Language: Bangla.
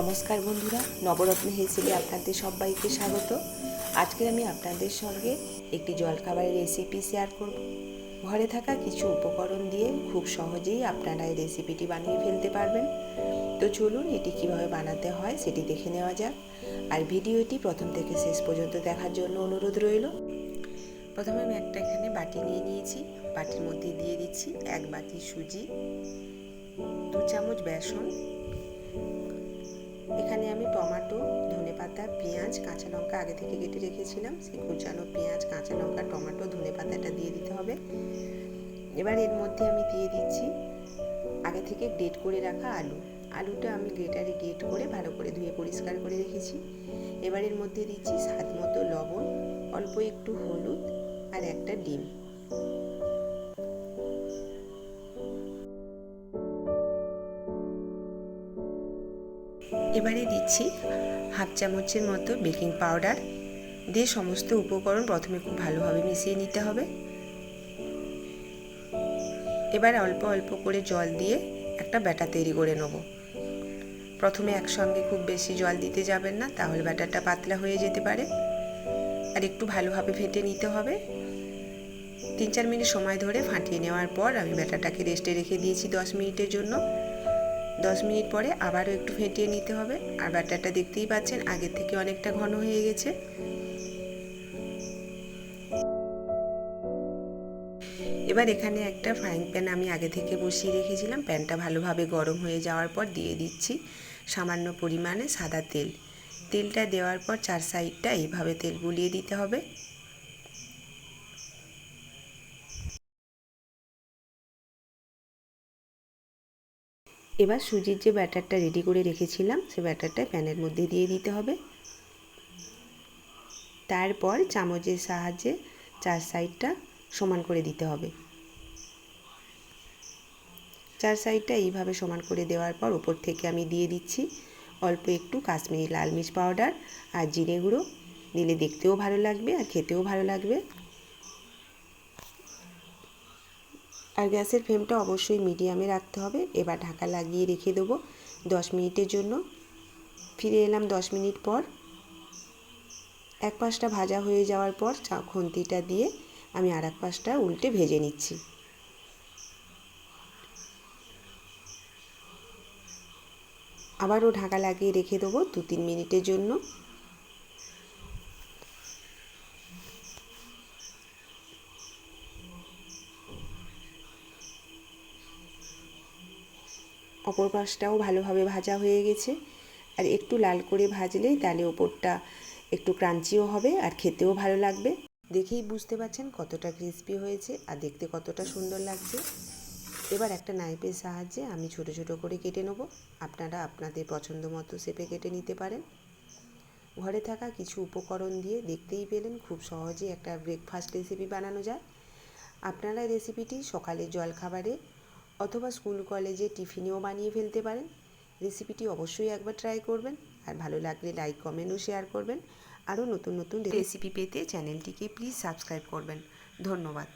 নমস্কার বন্ধুরা, নবরত্ন হেসেলে আপনাদের সবাইকে স্বাগত। আজকে আমি আপনাদের সঙ্গে একটি জলখাবারের রেসিপি শেয়ার করব। ঘরে থাকা কিছু উপকরণ দিয়ে খুব সহজেই আপনারা এই রেসিপিটি বানিয়ে ফেলতে পারবেন। তো চলুন এটি কীভাবে বানাতে হয় সেটি দেখে নেওয়া যাক। আর ভিডিওটি প্রথম থেকে শেষ পর্যন্ত দেখার জন্য অনুরোধ রইল। প্রথমে আমি একটা এখানে বাটি নিয়ে নিয়েছি। বাটির মধ্যে দিয়ে দিচ্ছি এক বাটি সুজি, দু চামচ বেসন এখানে আমি টমাটো ধনে পাতা পেঁয়াজ, কাঁচা লঙ্কা আগে থেকে কেটে রেখেছিলাম। সেই কুচানো পেঁয়াজ, কাঁচা লঙ্কা, টমাটো ধনে পাতাটা দিয়ে দিতে হবে। এবার এর মধ্যে আমি দিয়ে দিচ্ছি আগে থেকে গ্রেট করে রাখা আলু। আলুটা আমি গ্রেটারে গ্রেট করে ভালো করে ধুয়ে পরিষ্কার করে রেখেছি। এবার এর মধ্যে দিচ্ছি স্বাদ মতো লবণ, অল্প একটু হলুদ আর একটা ডিম। এবারে দিচ্ছি হাফ চামচের মতো বেকিং পাউডার। দিয়ে সমস্ত উপকরণ প্রথমে খুব ভালোভাবে মিশিয়ে নিতে হবে। এবার অল্প অল্প করে জল দিয়ে একটা ব্যাটার তৈরি করে নেব। প্রথমে একসঙ্গে খুব বেশি জল দিতে যাবেন না, তাহলে ব্যাটারটা পাতলা হয়ে যেতে পারে। আর একটু ভালোভাবে ফেটে নিতে হবে। তিন চার মিনিট সময় ধরে ফাটিয়ে নেওয়ার পর আমি ব্যাটারটাকে রেস্টে রেখে দিয়েছি দশ মিনিটের জন্য। দশ মিনিট পরে আবারও একটু ফেটিয়ে নিতে হবে। আর ব্যাটারটা দেখতেই পাচ্ছেন, আগের থেকে অনেকটা ঘন হয়ে গেছে। এবার এখানে একটা ফ্রাইং প্যান আমি আগে থেকে বসিয়ে রেখেছিলাম। প্যানটা ভালোভাবে গরম হয়ে যাওয়ার পর দিয়ে দিচ্ছি সামান্য পরিমাণে সাদা তেল। তেলটা দেওয়ার পর চার সাইডটা এইভাবে তেল বুলিয়ে দিতে হবে। এবার সুজির যে ব্যাটারটা রেডি করে রেখেছিলাম, সে ব্যাটারটা প্যানের মধ্যে দিয়ে দিতে হবে। তারপর চামচের সাহায্যে চার সাইডটা সমান করে দিতে হবে। চার সাইডটা এইভাবে সমান করে দেওয়ার পর উপর থেকে আমি দিয়ে দিচ্ছি অল্প একটু কাশ্মীরি লাল মির্চ পাউডার আর জিরে গুঁড়ো। দিলে দেখতেও ভালো লাগবে আর খেতেও ভালো লাগবে। আর গ্যাসের ফ্লেমটা অবশ্যই মিডিয়ামে রাখতে হবে। এবার ঢাকা লাগিয়ে রেখে দেবো দশ মিনিটের জন্য। ফিরে এলাম দশ মিনিট পর। এক পাশটা ভাজা হয়ে যাওয়ার পর চা খুন্তিটা দিয়ে আমি আর এক পাশটা উল্টে ভেজে নিচ্ছি। আবারও ঢাকা লাগিয়ে রেখে দেবো দু তিন মিনিটের জন্য। অপর পাশটাও ভালোভাবে ভাজা হয়ে গেছে। আর একটু লাল করে ভাজলে তাহলে ওপরটা একটু ক্রাঞ্চিও হবে আর খেতেও ভালো লাগবে। দেখেই বুঝতে পারছেন কতটা ক্রিস্পি হয়েছে আর দেখতে কতটা সুন্দর লাগছে। এবার একটা নাইফের সাহায্যে আমি ছোট ছোট করে কেটে নেব। আপনারা আপনাদের পছন্দ মতো শেপে কেটে নিতে পারেন। ঘরে থাকা কিছু উপকরণ দিয়ে দেখতেই পেলেন খুব সহজেই একটা ব্রেকফাস্ট রেসিপি বানানো যায়। আপনারা রেসিপিটি সকালে জলখাবারে অথবা স্কুল, কলেজে টিফিনেও বানিয়ে ফেলতে পারেন। রেসিপিটি অবশ্যই একবার ট্রাই করবেন আর ভালো লাগলে লাইক, কমেন্ট ও শেয়ার করবেন। আরও নতুন নতুন রেসিপি পেতে চ্যানেলটিকে প্লিজ সাবস্ক্রাইব করবেন। ধন্যবাদ।